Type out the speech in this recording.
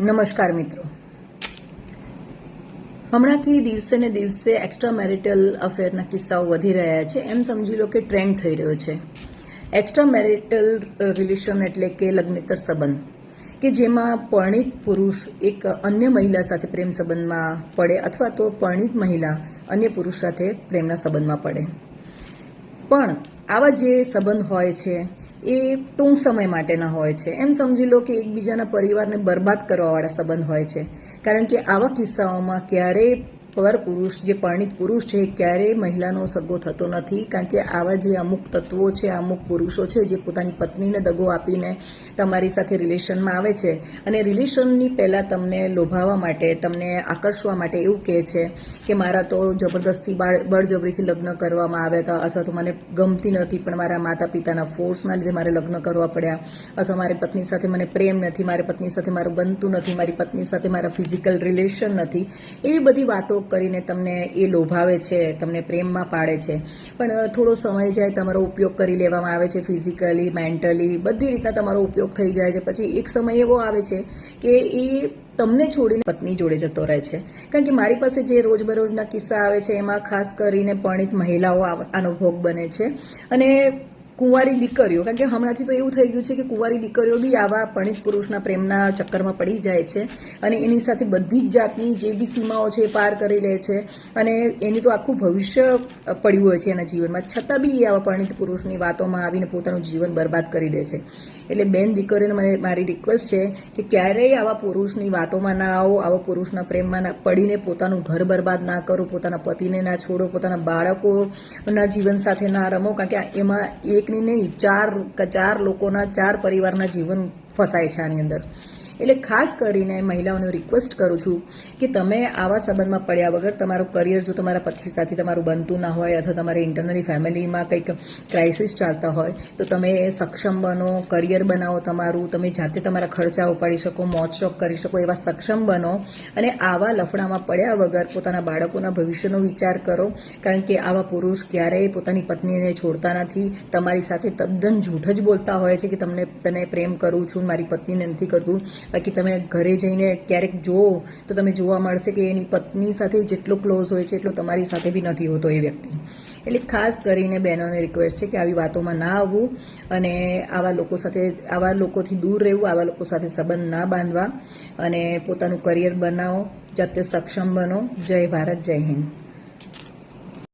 નમસ્કાર મિત્રો. હમણાંથી દિવસે ને દિવસે એક્સ્ટ્રા મેરિટલ અફેરના કિસ્સાઓ વધી રહ્યા છે. એમ સમજી લો કે ટ્રેન્ડ થઈ રહ્યો છે. એક્સ્ટ્રા મેરિટલ રિલેશન એટલે કે લગ્નેતર સંબંધ. કે જેમાં પરણિત પુરુષ એક અન્ય મહિલા સાથે પ્રેમ સંબંધમાં પડે અથવા તો પરણિત મહિલા અન્ય પુરુષ સાથે પ્રેમના સંબંધમાં પડે. પણ આવા જે સંબંધ હોય છે એ ટૂંક સમય માટેના હોય છે. એમ સમજી લો કે એકબીજાના પરિવારને બરબાદ કરવાવાળા સંબંધ હોય છે. કારણ કે આવા કિસ્સાઓમાં ક્યારેય પર પુરુષ, જે પરણિત પુરુષ છે, ક્યારેય મહિલાનો સગો થતો નથી, કારણ કે આવા જે અમુક તત્વો છે, અમુક પુરુષો છે, જે પોતાની પત્નીને દગો આપીને તમારી સાથે રિલેશનમાં આવે છે. અને રિલેશનની પહેલાં તમને લોભાવવા માટે, તમને આકર્ષવા માટે એવું કહે છે કે મારા તો જબરદસ્તી બાળ, બળજબરીથી લગ્ન કરવામાં આવ્યા હતા, અથવા તો મને ગમતી નથી, પણ મારા માતા પિતાના ફોર્સના લીધે મારે લગ્ન કરવા પડ્યા. અથવા મારી પત્ની સાથે મને પ્રેમ નથી, મારી પત્ની સાથે મારું બનતું નથી, મારી પત્ની સાથે મારા ફિઝિકલ રિલેશન નથી. એવી બધી વાતો કરીને તમને એ લોભાવે છે, તમને પ્રેમમાં પાડે છે. પણ થોડો સમય જાય, તમારો ઉપયોગ કરી લેવામાં આવે છે, ફિઝિકલી, મેન્ટલી, બધી રીતના તમારો ઉપયોગ થઈ જાય છે. પછી એક સમય એવો આવે છે કે એ તમને છોડીને પત્ની જોડે જતો રહે છે. કારણ કે મારી પાસે જે રોજબરોજના કિસ્સા આવે છે, એમાં ખાસ કરીને પરણિત મહિલાઓ આનો ભોગ બને છે. અને કુંવારી દીકરીઓ, કારણ કે હમણાંથી તો એવું થઈ ગયું છે કે કુંવારી દીકરીઓ બી આવા પરણિત પુરુષના પ્રેમના ચક્કરમાં પડી જાય છે અને એની સાથે બધી જ જાતની જે બી સીમાઓ છે એ પાર કરી લે છે અને એની તો આખું ભવિષ્ય પડ્યું હોય છે એના જીવનમાં. છતાં બી એ આવા પરણિત પુરુષની વાતોમાં આવીને પોતાનું જીવન બરબાદ કરી દે છે. એટલે બેન દીકરીઓને મને મારી રિક્વેસ્ટ છે કે ક્યારેય આવા પુરુષની વાતોમાં ના આવો, આવા પુરુષના પ્રેમમાં પડીને પોતાનું ઘર બરબાદ ના કરો, પોતાના પતિને ના છોડો, પોતાના બાળકોના જીવન સાથે ના રમો, કારણ કે એમાં એકની નહીં ચાર ચાર લોકોના ચાર પરિવારના જીવન ફસાય છે આની અંદર. એટલે ખાસ કરીને મહિલાઓને રિક્વેસ્ટ કરું છું કે તમે આવા સંબંધમાં પડ્યા વગર તમારું કરિયર જો તમારા પતિ સાથે તમારું બનતું ના હોય અથવા તમારી ઇન્ટરનલી ફેમિલીમાં કંઈક ક્રાઇસિસ ચાલતા હોય, તો તમે સક્ષમ બનો કરિયર બનાવો તમારું, તમે જાતે તમારા ખર્ચા ઉપાડી શકો, મોજ શોખ કરી શકો, એવા સક્ષમ બનો અને આવા લફડામાં પડ્યા વગર પોતાના બાળકોના ભવિષ્યનો વિચાર કરો. કારણ કે આવા પુરુષ ક્યારેય પોતાની પત્નીને છોડતા નથી. તમારી સાથે તદ્દન જૂઠ જ બોલતા હોય છે કે તમને, તને પ્રેમ કરું છું, મારી પત્નીને નથી કરતું. બાકી તમે ઘરે જઈને ક્યારેક જુઓ, તો તમે જોવા મળશે કે એની પત્ની સાથે જેટલો ક્લોઝ હોય છે, એટલો તમારી સાથે બી નથી હોતો એ વ્યક્તિ. એટલે ખાસ કરીને બહેનોને રિક્વેસ્ટ છે કે આવી વાતોમાં ના આવવું અને આવા લોકો સાથે, આવા લોકોથી દૂર રહેવું, આવા લોકો સાથે સંબંધ ના બાંધવા અને પોતાનું કરિયર બનાવો, જાતે સક્ષમ બનો. જય ભારત, જય હિન્દ.